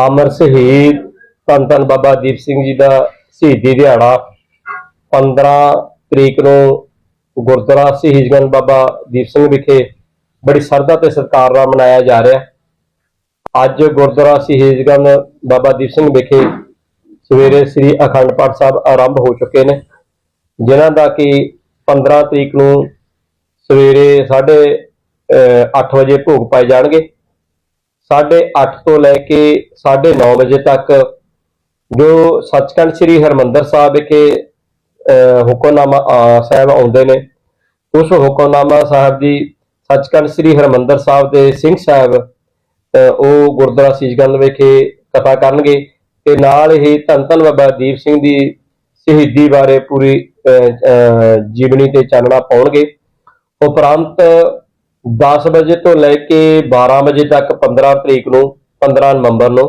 ਅਮਰ ਸ਼ਹੀਦ ਧੰਨ ਧੰਨ ਬਾਬਾ ਦੀਪ ਸਿੰਘ ਜੀ ਦਾ ਸ਼ਹੀਦੀ ਦਿਹਾੜਾ। 15 ਤਰੀਕ ਨੂੰ ਗੁਰਦੁਆਰਾ ਸ਼ਹੀਦਗੰਜ ਬਾਬਾ ਦੀਪ ਸਿੰਘ ਵਿਖੇ ਬੜੀ ਸਰਦਾ ਤੇ ਸਤਿਕਾਰ ਨਾਲ ਮਨਾਇਆ ਜਾ ਰਿਹਾ ਅੱਜ ਗੁਰਦੁਆਰਾ ਸ਼ਹੀਦਗੰਜ ਬਾਬਾ ਦੀਪ ਸਿੰਘ ਵਿਖੇ ਸਵੇਰੇ ਸ੍ਰੀ ਅਖੰਡ ਪਾਠ ਸਾਹਿਬ ਆਰੰਭ ਹੋ ਚੁੱਕੇ ਨੇ, ਜਿਨ੍ਹਾਂ ਦਾ ਕਿ 15 ਤਰੀਕ ਨੂੰ ਸਵੇਰੇ 8:30 ਵਜੇ ਭੋਗ ਪਾਏ ਜਾਣਗੇ। 8:30 ਤੋਂ ਲੈ ਕੇ 9:30 ਵਜੇ ਤੱਕ ਜੋ ਸੱਚਖੰਡ ਸ੍ਰੀ ਹਰਮੰਦਰ ਸਾਹਿਬ ਵਿਖੇ ਅਹ, ਹੁਕਮਨਾਮਾ ਸਾਹਿਬ ਆਉਂਦੇ ਨੇ ਉਸ ਹੁਕਮਨਾਮਾ ਸਾਹਿਬ ਦੀ ਸੱਚਖੰਡ ਸ੍ਰੀ ਹਰਮੰਦਰ ਸਾਹਿਬ ਦੇ ਸਿੰਘ ਸਾਹਿਬ ਅਹ, ਉਹ ਗੁਰਦੁਆਰਾ ਸੀਸਗੰਜ ਵਿਖੇ ਕਥਾ ਕਰਨਗੇ ਤੇ ਨਾਲ ਹੀ ਧੰਨ ਧੰਨ ਬਾਬਾ ਦੀਪ ਸਿੰਘ ਦੀ ਸ਼ਹੀਦੀ ਬਾਰੇ ਪੂਰੀ ਅਹ, ਅਹ, ਜੀਵਨੀ ਤੇ ਚਾਨਣਾ ਪਾਉਣਗੇ। ਉਪਰੰਤ 10 ਵਜੇ ਤੋਂ ਲੈ ਕੇ 12 ਵਜੇ ਤੱਕ 15 ਤਰੀਕ ਨੂੰ 15 ਨਵੰਬਰ ਨੂੰ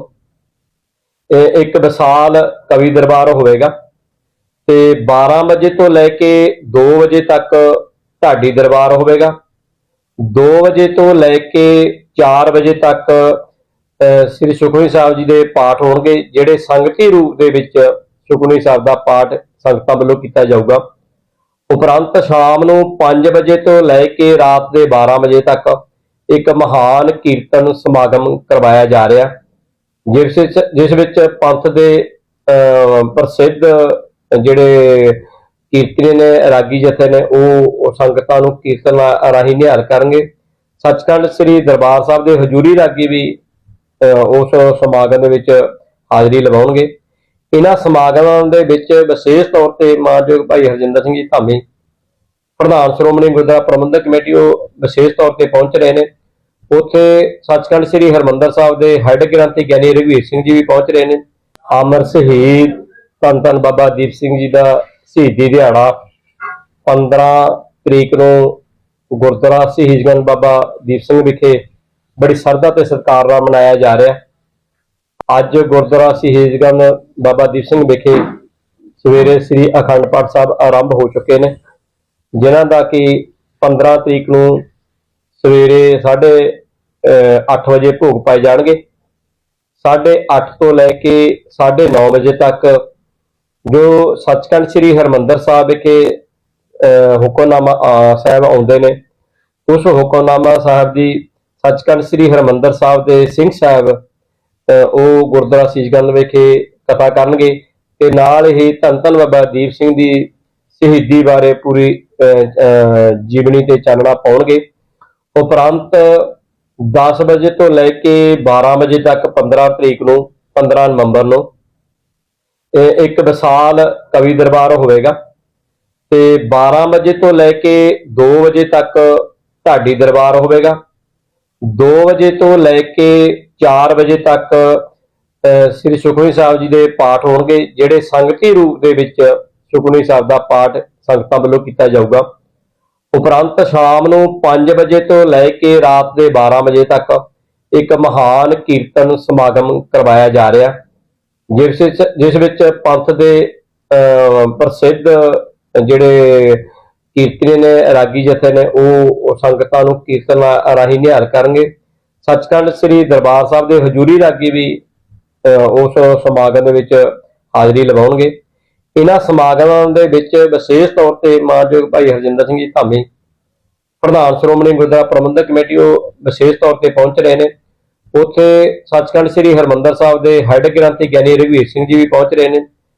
ਇੱਕ ਵਿਸ਼ਾਲ ਕਵੀ ਦਰਬਾਰ ਹੋਵੇਗਾ। ਤੇ 12 ਵਜੇ ਤੋਂ ਲੈ ਕੇ 2 ਵਜੇ ਤੱਕ ਢਾਡੀ ਦਰਬਾਰ ਹੋਵੇਗਾ। 2 ਵਜੇ ਤੋਂ ਲੈ ਕੇ 4 ਵਜੇ ਤੱਕ ਅਹ, ਸ੍ਰੀ ਸੁਖਮਨੀ ਸਾਹਿਬ ਜੀ ਦੇ ਪਾਠ ਹੋਣਗੇ ਜਿਹੜੇ ਸੰਗਤੀ ਰੂਪ ਦੇ ਵਿੱਚ ਸੁਖਮਨੀ ਸਾਹਿਬ ਦਾ ਪਾਠ ਸੰਗਤਾਂ ਵੱਲੋਂ ਕੀਤਾ ਜਾਊਗਾ। ਉਪਰੰਤ ਸ਼ਾਮ ਨੂੰ 5 ਵਜੇ ਤੋਂ ਲੈ ਕੇ ਰਾਤ ਦੇ 12 ਵਜੇ ਤੱਕ ਇੱਕ ਮਹਾਨ ਕੀਰਤਨ ਸਮਾਗਮ ਕਰਵਾਇਆ ਜਾ ਰਿਹਾ। ਜਿਸ ਵਿੱਚ ਜਿਸ ਵਿੱਚ ਪੰਥ ਦੇ ਅਹ, ਪ੍ਰਸਿੱਧ ਜਿਹੜੇ ਕੀਰਤਨੀ ਨੇ ਰਾਗੀ ਜਥੇ ਨੇ ਉਹ ਸੰਗਤਾਂ ਨੂੰ ਕੀਰਤਨ ਰਾਹੀਂ ਨਿਹਾਲ ਕਰਨਗੇ। ਸੱਚਖੰਡ ਸ੍ਰੀ ਦਰਬਾਰ ਸਾਹਿਬ ਦੇ ਹਜੂਰੀ ਰਾਗੀ ਵੀ ਉਸ ਸਮਾਗਮ ਦੇ ਵਿੱਚ ਹਾਜ਼ਰੀ ਲਵਾਉਣਗੇ। ਇਹਨਾਂ ਸਮਾਗਮਾਂ ਦੇ ਵਿੱਚ ਵਿਸ਼ੇਸ਼ ਤੌਰ ਤੇ ਮਾਨਯੋਗ ਭਾਈ ਹਰਜਿੰਦਰ ਸਿੰਘ ਜੀ ਧਾਮੀ, ਪ੍ਰਧਾਨ ਸ਼੍ਰੋਮਣੀ ਗੁਰਦੁਆਰਾ ਪ੍ਰਬੰਧਕ ਕਮੇਟੀ ਉਹ ਵਿਸ਼ੇਸ਼ ਤੌਰ ਤੇ ਪਹੁੰਚ ਰਹੇ ਨੇ। ਉੱਥੇ ਸੱਚਖੰਡ ਸ੍ਰੀ ਹਰਮੰਦਰ ਸਾਹਿਬ ਦੇ ਹੈੱਡ ਗ੍ਰੰਥੀ ਗਿਆਨੀ ਰਘਵੀਰ ਸਿੰਘ ਜੀ ਵੀ ਪਹੁੰਚ ਰਹੇ ਨੇ। ਅਮਰ ਸ਼ਹੀਦ ਧੰਨ ਧੰਨ ਬਾਬਾ ਦੀਪ ਸਿੰਘ ਜੀ ਦਾ ਸ਼ਹੀਦੀ ਦਿਹਾੜਾ। 15 ਤਰੀਕ ਨੂੰ ਗੁਰਦੁਆਰਾ ਸ਼ਹੀਦਗੰਜ ਬਾਬਾ ਦੀਪ ਸਿੰਘ ਵਿਖੇ ਬੜੀ ਸਰਦਾ ਤੇ ਸਤਿਕਾਰ ਨਾਲ ਮਨਾਇਆ ਜਾ ਰਿਹਾ। ਹੈ ਅੱਜ ਗੁਰਦੁਆਰਾ ਸ਼ਹੀਜਗੰਜ ਬਾਬਾ ਦੀਪ ਸਿੰਘ ਵਿਖੇ ਸਵੇਰੇ ਸ੍ਰੀ ਅਖੰਡ ਪਾਠ ਸਾਹਿਬ ਆਰੰਭ ਹੋ ਚੁੱਕੇ ਨੇ ਜਿਨ੍ਹਾਂ ਦਾ ਕਿ 15 ਤਰੀਕ ਨੂੰ ਸਵੇਰੇ 8:30 ਵਜੇ ਭੋਗ ਪਾਏ ਜਾਣਗੇ। 8:30 ਤੋਂ ਲੈ ਕੇ 9:30 ਵਜੇ ਤੱਕ ਜੋ ਸੱਚਖੰਡ ਸ੍ਰੀ ਹਰਮੰਦਰ ਸਾਹਿਬ ਵਿਖੇ ਅਹ, ਹੁਕਮਨਾਮਾ ਸਾਹਿਬ ਆਉਂਦੇ ਨੇ ਉਸ ਹੁਕਮਨਾਮਾ ਸਾਹਿਬ ਦੀ ਸੱਚਖੰਡ ਸ੍ਰੀ ਹਰਮੰਦਰ ਸਾਹਿਬ ਦੇ ਸਿੰਘ ਸਾਹਿਬ ਉਹ ਗੁਰਦੁਆਰਾ ਸੀਸਗੰਜ ਵਿਖੇ ਕਥਾ ਕਰਨਗੇ ਤੇ ਨਾਲ ਹੀ ਧੰਨ ਧੰਨ ਬਾਬਾ ਦੀਪ ਸਿੰਘ ਦੀ ਸ਼ਹੀਦੀ ਬਾਰੇ ਪੂਰੀ ਅਹ, ਅਹ, ਜੀਵਨੀ ਤੇ ਚਾਨਣਾ ਪਾਉਣਗੇ। ਉਪਰੰਤ 10 ਵਜੇ ਤੋਂ ਲੈ ਕੇ 12 ਵਜੇ ਤੱਕ 15 ਤਰੀਕ ਨੂੰ 15 ਨਵੰਬਰ ਨੂੰ ਇੱਕ ਵਿਸ਼ਾਲ ਕਵੀ ਦਰਬਾਰ ਹੋਵੇਗਾ। ਤੇ 12 ਵਜੇ ਤੋਂ ਲੈ ਕੇ 2 ਵਜੇ ਤੱਕ ਢਾਡੀ ਦਰਬਾਰ ਹੋਵੇਗਾ। 2 ਵਜੇ ਤੋਂ ਲੈ ਕੇ 4 ਵਜੇ ਤੱਕ ਅਹ, ਸ੍ਰੀ ਸੁਖਮਨੀ ਸਾਹਿਬ ਜੀ ਦੇ ਪਾਠ ਹੋਣਗੇ ਜਿਹੜੇ ਸੰਗਤੀ ਰੂਪ ਦੇ ਵਿੱਚ ਸੁਖਮਨੀ ਸਾਹਿਬ ਦਾ ਪਾਠ ਸੰਗਤਾਂ ਵੱਲੋਂ ਕੀਤਾ ਜਾਊਗਾ। ਉਪਰੰਤ ਸ਼ਾਮ ਨੂੰ 5 ਵਜੇ ਤੋਂ ਲੈ ਕੇ ਰਾਤ ਦੇ 12 ਵਜੇ ਤੱਕ ਇੱਕ ਮਹਾਨ ਕੀਰਤਨ ਸਮਾਗਮ ਕਰਵਾਇਆ ਜਾ ਰਿਹਾ। ਜਿਸ ਵਿੱਚ ਜਿਸ ਵਿੱਚ ਪੰਥ ਦੇ ਅਹ, ਪ੍ਰਸਿੱਧ ਜਿਹੜੇ ਕੀਰਤਨੀ ਨੇ ਰਾਗੀ ਜਥੇ ਨੇ ਉਹ ਸੰਗਤਾਂ ਨੂੰ ਕੀਰਤਨ ਰਾਹੀਂ ਨਿਹਾਲ ਕਰਨਗੇ। ਸੱਚਖੰਡ ਸ੍ਰੀ ਦਰਬਾਰ ਸਾਹਿਬ ਦੇ ਹਜੂਰੀ ਰਾਗੀ ਵੀ ਉਸ ਸਮਾਗਮ ਦੇ ਵਿੱਚ ਹਾਜ਼ਰੀ ਲਵਾਉਣਗੇ। ਇਹਨਾਂ ਸਮਾਗਮਾਂ ਦੇ ਵਿੱਚ ਵਿਸ਼ੇਸ਼ ਤੌਰ ਤੇ ਮਾਨਯੋਗ ਭਾਈ ਹਰਜਿੰਦਰ ਸਿੰਘ ਜੀ ਧਾਮੀ, ਪ੍ਰਧਾਨ ਸ਼੍ਰੋਮਣੀ ਗੁਰਦੁਆਰਾ ਪ੍ਰਬੰਧਕ ਕਮੇਟੀ, ਉਹ ਵਿਸ਼ੇਸ਼ ਤੌਰ ਤੇ ਪਹੁੰਚ ਰਹੇ ਨੇ। ਉੱਥੇ ਸੱਚਖੰਡ ਸ੍ਰੀ ਹਰਮੰਦਰ ਸਾਹਿਬ ਦੇ ਹੈੱਡ ਗ੍ਰੰਥੀ ਗਿਆਨੀ ਰਘਵੀਰ ਸਿੰਘ ਜੀ ਵੀ ਪਹੁੰਚ ਰਹੇ ਨੇ।